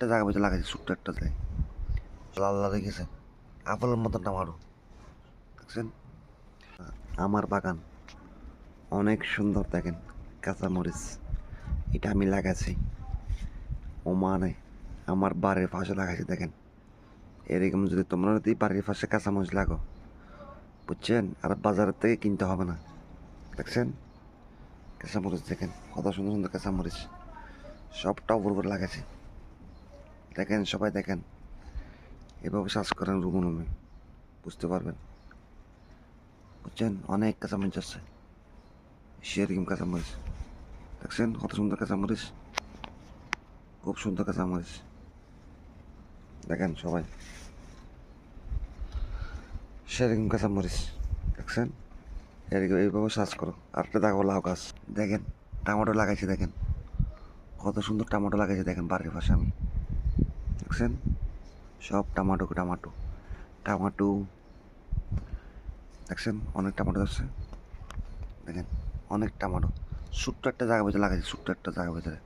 একটা জায়গা বেঁচে লাগাইছি, ছোট্ট একটা জায়গায়। লাল লাল রেখেছে আপেলের মতন দেখছেন? আমার বাগান অনেক সুন্দর, দেখেন, কাঁচামরিচ। এটা আমি লাগাইছি ও মানে আমার বাড়ির পাশে লাগাইছি, দেখেন। এরকম যদি তোমরা যদি বাড়ির পাশে কাঁচামরিচ লাগো, বুঝছেন? আর বাজারের থেকে কিনতে হবে না। দেখছেন? কাঁচামরিচ, দেখেন, কত সুন্দর সুন্দর কাঁচামরিচ। সবটা টবর করে লাগাইছি। দেখেন, সবাই দেখেন। এভাবে শ্বাস করেন রুমে বুঝতে পারবেন। বুঝছেন? অনেক কাঁচামরিচ আছে। সেরকম কাঁচামরিচ দেখছেন? কত সুন্দর কাঁচামরিচ খুব সুন্দর কাঁচামরিচ দেখেন সবাই। সেরকম কাঁচামরিচ দেখছেন? এরকম এইভাবে শ্বাস করো। আরেকটা দেখো লাউ গাছ। দেখেন, টমেটো লাগাইছি, দেখেন। কত সুন্দর টমেটো লাগাইছি, দেখেন, বাড়ির পাশে আমি। দেখছেন? সব টমাটো টমাটো। টমাটো। দেখছেন? অনেক টমেটো আছে দেখেন, অনেক টমাটো। ছোট্ট একটা জায়গা ভেতরে লাগাইছি, ছোট্ট একটা জায়গা ভেতরে।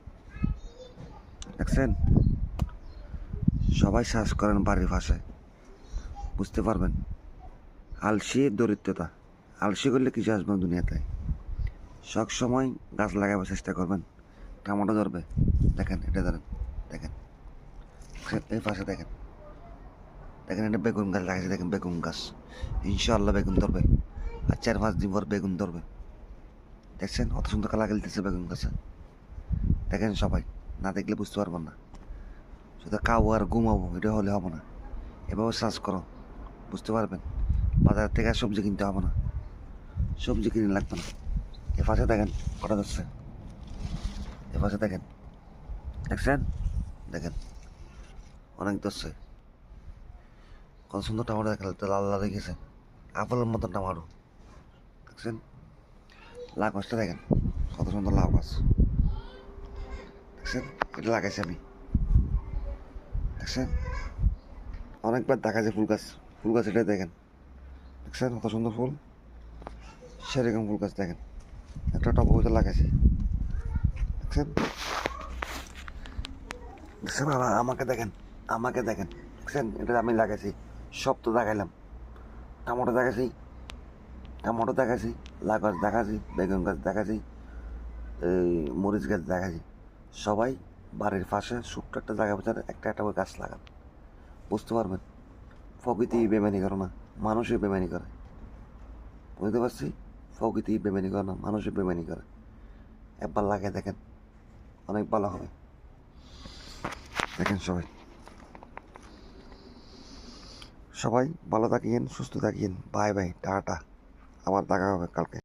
দেখছেন? সবাই শ্বাস করেন বাড়ির পাশে। বুঝতে পারবেন? আলসি দরিদ্রতা। আলসি করলে কিছু আসবে দুনিয়াতে। সব সময় গাছ লাগাবার চেষ্টা করবেন। টমেটো ধরবে। দেখেন, এটা ধরেন। দেখেন। এই পাশে দেখেন। দেখেন এটা বেগুন গাছ লাগাইছে দেখেন বেগুন গাছ। ইনশাল্লাহ বেগুন ধরবে। আর চার পাঁচ দিন পর বেগুন ধরবে। দেখছেন? অত সুন্দর কালা গেলতেছে বেগুন গাছে। দেখেন সবাই, না দেখলে বুঝতে পারবেন না। শুধু খাব আর ঘুমাবো, এটা হলে হবে না। এভাবে সার্চ করো, বুঝতে পারবেন? বাজার থেকে আর সবজি কিনতে হবে না। সবজি কিনে লাগবে না। এ পাশে দেখেন, কটা যাচ্ছে এ পাশে দেখেন। দেখছেন? দেখেন। অনেক ধরছে। কত সুন্দর টমাটো দেখা যাচ্ছে, লাল লাল গেছে। আপেলের মতন টমাটো দেখছেন? লাউ গাছটা দেখেন কত সুন্দর লাউ গাছ। দেখছেন? এটা লাগাইছি আমি। দেখছেন? অনেকবার দেখা যায় ফুল গাছ। ফুল গাছ এটা দেখেন। দেখছেন? কত সুন্দর ফুল। সেরকম ফুল গাছ দেখেন। একটা টপ হইতে লাগাইছি। দেখছেন? দেখছেন? আমাকে দেখেন। আমাকে দেখেন দেখছেন এটা আমি লাগাইছি, সব তো দেখাইলাম। টমেটো দেখাইছি টমেটো দেখাইছি, লাউ গাছ দেখাছি বেগুন গাছ দেখাইছি, এই মরিচ গাছ দেখাইছি। সবাই বাড়ির পাশে ছোট্ট একটা জায়গা ভিতরে একটা একটা করে গাছ লাগান। বুঝতে পারবেন? প্রকৃতি বেমানি করে না, মানুষই বেমানি করে। বুঝতে পারছি? প্রকৃতি বেমানি করে না, মানুষই বেমানি করে। একবার লাগিয়ে দেখেন, অনেক ভালো হবে। দেখেন সবাই। সবাই ভালো থাকিয়েন সুস্থ থাকিয়েন বাই বাই টাটা। আবার দেখা হবে কালকে।